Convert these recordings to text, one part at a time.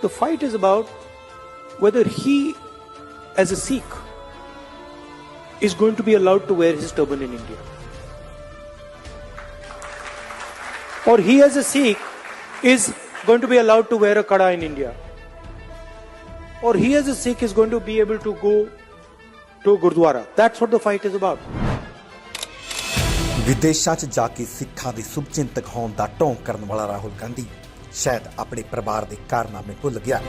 The fight is about whether he, as a Sikh, is going to be allowed to wear his turban in India. Or he, as a Sikh, is going to be allowed to wear a kada in India. Or he, as a Sikh, is going to be able to go to a Gurdwara. That's what the fight is about. ਵਿਦੇਸ਼ਾਂ 'ਚ ਜਾ ਕੇ ਸਿੱਖਾਂ ਦੇ ਸੁਭਚਿੰਤਕ ਹੋਣ ਦਾ ਢੋਂਗ ਕਰਨ ਵਾਲਾ ਰਾਹੁਲ ਗਾਂਧੀ ਸ਼ਾਇਦ ਆਪਣੇ ਪਰਿਵਾਰ ਦੇ ਕਾਰਨਾਮੇ ਭੁੱਲ ਗਿਆ।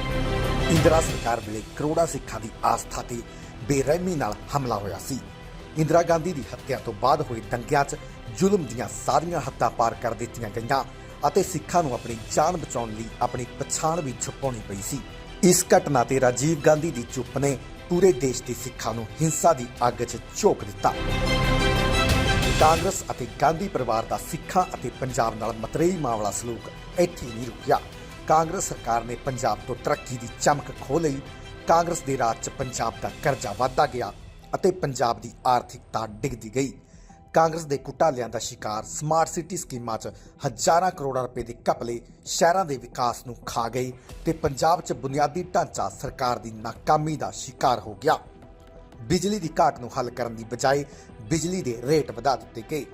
ਇੰਦਰਾ ਸਰਕਾਰ ਵੇਲੇ ਕਰੋੜਾਂ ਸਿੱਖਾਂ ਦੀ ਆਸਥਾ ਤੇ ਬੇਰਹਿਮੀ ਨਾਲ ਹਮਲਾ ਹੋਇਆ ਸੀ। ਇੰਦਰਾ ਗਾਂਧੀ ਦੀ ਹੱਤਿਆ ਤੋਂ ਬਾਅਦ ਹੋਏ ਦੰਗਿਆਂ 'ਚ ਜ਼ੁਲਮ ਦੀਆਂ ਸਾਰੀਆਂ ਹੱਦਾਂ ਪਾਰ ਕਰ ਦਿੱਤੀਆਂ ਗਈਆਂ ਅਤੇ ਸਿੱਖਾਂ ਨੂੰ ਆਪਣੀ ਜਾਨ ਬਚਾਉਣ ਲਈ ਆਪਣੀ ਪਛਾਣ ਵੀ ਛੁਪਾਉਣੀ ਪਈ ਸੀ। ਇਸ ਘਟਨਾ ਤੇ ਰਾਜੀਵ ਗਾਂਧੀ ਦੀ ਚੁੱਪ ਨੇ ਪੂਰੇ ਦੇਸ਼ ਦੇ ਸਿੱਖਾਂ ਨੂੰ ਹਿੰਸਾ ਦੀ ਅੱਗ 'ਚ ਝੋਕ ਦਿੱਤਾ। ਕਾਂਗਰਸ ਅਤੇ ਗਾਂਧੀ ਪਰਿਵਾਰ ਦਾ ਸਿੱਖਾਂ ਅਤੇ ਪੰਜਾਬ ਨਾਲ ਮਤਰੇਈ ਮਾਮਲਾ ਸਲੂਕ। ਇੱਥੇ ਨਹੀਂ ਰੁਕਿਆ। ਕਾਂਗਰਸ ਸਰਕਾਰ ਨੇ ਪੰਜਾਬ ਤੋਂ ਤਰੱਕੀ ਦੀ ਚਮਕ ਖੋਹ ਲਈ। ਕਾਂਗਰਸ ਦੇ ਰਾਜ 'ਚ ਪੰਜਾਬ ਦਾ ਕਰਜ਼ਾ ਵਧਦਾ ਗਿਆ ਅਤੇ ਪੰਜਾਬ ਦੀ ਆਰਥਿਕਤਾ ਡਿੱਗਦੀ ਗਈ। ਕਾਂਗਰਸ ਦੇ ਘੁਟਾਲਿਆਂ ਦਾ ਸ਼ਿਕਾਰ ਸਮਾਰਟ ਸਿਟੀ ਸਕੀਮਾਂ 'ਚ ਹਜ਼ਾਰਾਂ ਕਰੋੜਾਂ ਰੁਪਏ ਦੇ ਘਪਲੇ ਸ਼ਹਿਰਾਂ ਦੇ ਵਿਕਾਸ ਨੂੰ ਖਾ ਗਏ ਤੇ ਪੰਜਾਬ 'ਚ ਬੁਨਿਆਦੀ ਢਾਂਚਾ ਸਰਕਾਰ ਦੀ ਨਾਕਾਮੀ ਦਾ ਸ਼ਿਕਾਰ ਹੋ ਗਿਆ। ਬਿਜਲੀ ਦੀ ਘਾਟ ਨੂੰ ਹੱਲ ਕਰਨ ਦੀ ਬਜਾਏ ਬਿਜਲੀ ਦੇ ਰੇਟ ਵਧਾ ਦਿੱਤੇ ਗਏ।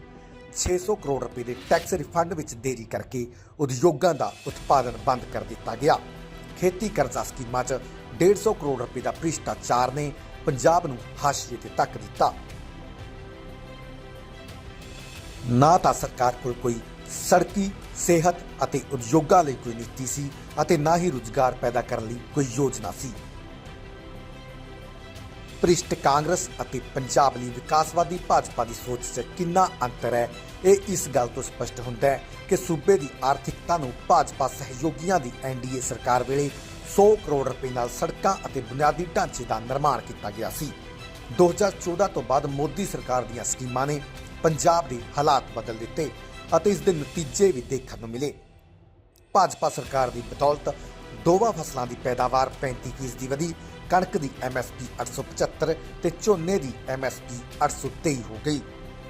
600 ਕਰੋੜ ਰੁਪਏ ਦੇ ਟੈਕਸ ਰਿਫੰਡ ਵਿੱਚ ਦੇਰੀ ਕਰਕੇ ਉਦਯੋਗਾਂ ਦਾ ਉਤਪਾਦਨ ਬੰਦ ਕਰ ਦਿੱਤਾ ਗਿਆ। ਖੇਤੀ ਕਰਜ਼ਾ ਸਕੀਮਾਂ 'ਚ 150 ਕਰੋੜ ਰੁਪਏ ਦਾ ਭ੍ਰਿਸ਼ਟਾਚਾਰ ਨੇ ਪੰਜਾਬ ਨੂੰ ਹਾਸ਼ੀਏ ਤੇ ਤੱਕ ਦਿੱਤਾ। ਨਾ ਤਾਂ ਸਰਕਾਰ ਕੋਲ ਕੋਈ ਸੜਕੀ, ਸਿਹਤ ਅਤੇ ਉਦਯੋਗਾਂ ਲਈ ਕੋਈ ਨੀਤੀ ਸੀ ਅਤੇ ਨਾ ਹੀ ਰੁਜ਼ਗਾਰ ਪੈਦਾ ਕਰਨ ਲਈ ਕੋਈ ਯੋਜਨਾ ਸੀ। ਭ੍ਰਿਸ਼ਟ ਕਾਂਗਰਸ ਅਤੇ ਪੰਜਾਬ ਲਈ ਵਿਕਾਸਵਾਦੀ ਭਾਜਪਾ ਦੀ ਸੋਚ 'ਚ ਕਿੰਨਾ ਅੰਤਰ ਹੈ? ਇਹ ਇਸ ਗੱਲ ਤੋਂ ਸਪਸ਼ਟ ਹੁੰਦਾ ਹੈ ਕਿ ਸੂਬੇ ਦੀ ਆਰਥਿਕਤਾ ਨੂੰ ਭਾਜਪਾ ਸਹਿਯੋਗੀਆਂ ਦੀ ਐਨਡੀਏ ਸਰਕਾਰ ਵੇਲੇ 100 ਕਰੋੜ ਰੁਪਏ ਨਾਲ ਸੜਕਾਂ ਅਤੇ ਬੁਨਿਆਦੀ ਢਾਂਚੇ ਦਾ ਨਿਰਮਾਣ ਕੀਤਾ ਗਿਆ ਸੀ। 2014 ਤੋਂ ਬਾਅਦ ਮੋਦੀ ਸਰਕਾਰ ਦੀਆਂ ਸਕੀਮਾਂ ਨੇ ਪੰਜਾਬ ਦੇ ਹਾਲਾਤ ਬਦਲ ਦਿੱਤੇ ਅਤੇ ਇਸ ਦੇ ਨਤੀਜੇ ਵੀ ਦੇਖਣ ਨੂੰ ਮਿਲੇ। ਭਾਜਪਾ ਸਰਕਾਰ ਦੀ ਬਦੌਲਤ ਦੋਵਾਂ ਫਸਲਾਂ ਦੀ ਪੈਦਾਵਾਰ 35% ਦੀ ਵਧੀ। ਕਣਕ ਦੀ ਐਮਐਸਪੀ 875 ਤੇ ਝੋਨੇ ਦੀ ਐਮਐਸਪੀ 823 ਹੋ ਗਈ।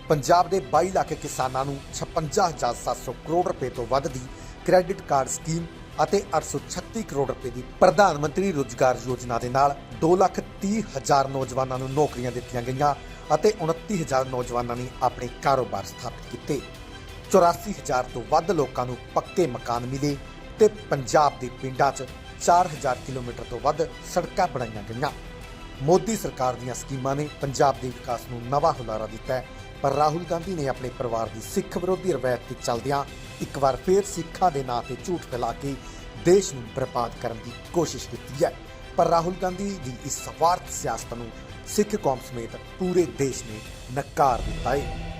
ਪੰਜਾਬ ਦੇ 22 ਲੱਖ ਕਿਸਾਨਾਂ ਨੂੰ 56700 ਕਰੋੜ ਰੁਪਏ ਤੋਂ ਵੱਧ ਦੀ ਕ੍ਰੈਡਿਟ ਕਾਰਡ ਸਕੀਮ ਅਤੇ 836 ਕਰੋੜ ਰੁਪਏ ਦੀ ਪ੍ਰਧਾਨ ਮੰਤਰੀ ਰੋਜ਼ਗਾਰ ਯੋਜਨਾ ਦੇ ਨਾਲ 2,30,000 ਨੌਜਵਾਨਾਂ ਨੂੰ ਨੌਕਰੀਆਂ ਦਿੱਤੀਆਂ ਗਈਆਂ ਅਤੇ 29,000 ਨੌਜਵਾਨਾਂ ਨੇ ਆਪਣੇ ਕਾਰੋਬਾਰ ਸਥਾਪਿਤ ਕੀਤੇ। 84,000 ਤੋਂ ਵੱਧ ਲੋਕਾਂ ਨੂੰ ਪੱਕੇ ਮਕਾਨ ਮਿਲੇ। ਤੇ ਪੰਜਾਬ ਦੇ ਪਿੰਡਾਂ 'ਚ 4000 ਕਿਲੋਮੀਟਰ ਤੋਂ ਵੱਧ ਸੜਕਾਂ ਬਣਾਈਆਂ ਗਈਆਂ। ਮੋਦੀ ਸਰਕਾਰ ਦੀਆਂ ਸਕੀਮਾਂ ਨੇ ਪੰਜਾਬ ਦੇ ਵਿਕਾਸ ਨੂੰ ਨਵਾਂ ਹੁਲਾਰਾ ਦਿੱਤਾ ਹੈ, ਪਰ ਰਾਹੁਲ ਗਾਂਧੀ ਨੇ ਆਪਣੇ ਪਰਿਵਾਰ ਦੀ ਸਿੱਖ ਵਿਰੋਧੀ ਰਵਾਇਤ ਤੇ ਚੱਲਦਿਆਂ ਇੱਕ ਵਾਰ ਫੇਰ ਸਿੱਖਾਂ ਦੇ ਨਾਂ ਤੇ ਝੂਠ ਫੈਲਾ ਕੇ ਦੇਸ਼ ਨੂੰ ਬਰਬਾਦ ਕਰਨ ਦੀ ਕੋਸ਼ਿਸ਼ ਕੀਤੀ ਹੈ। ਪਰ ਰਾਹੁਲ ਗਾਂਧੀ ਦੀ ਇਸ ਸਵਾਰਥ ਸਿਆਸਤ ਨੂੰ ਸਿੱਖ ਕੌਮ ਸਮੇਤ ਪੂਰੇ ਦੇਸ਼ ਨੇ ਨਕਾਰ ਦਿੱਤਾ ਹੈ।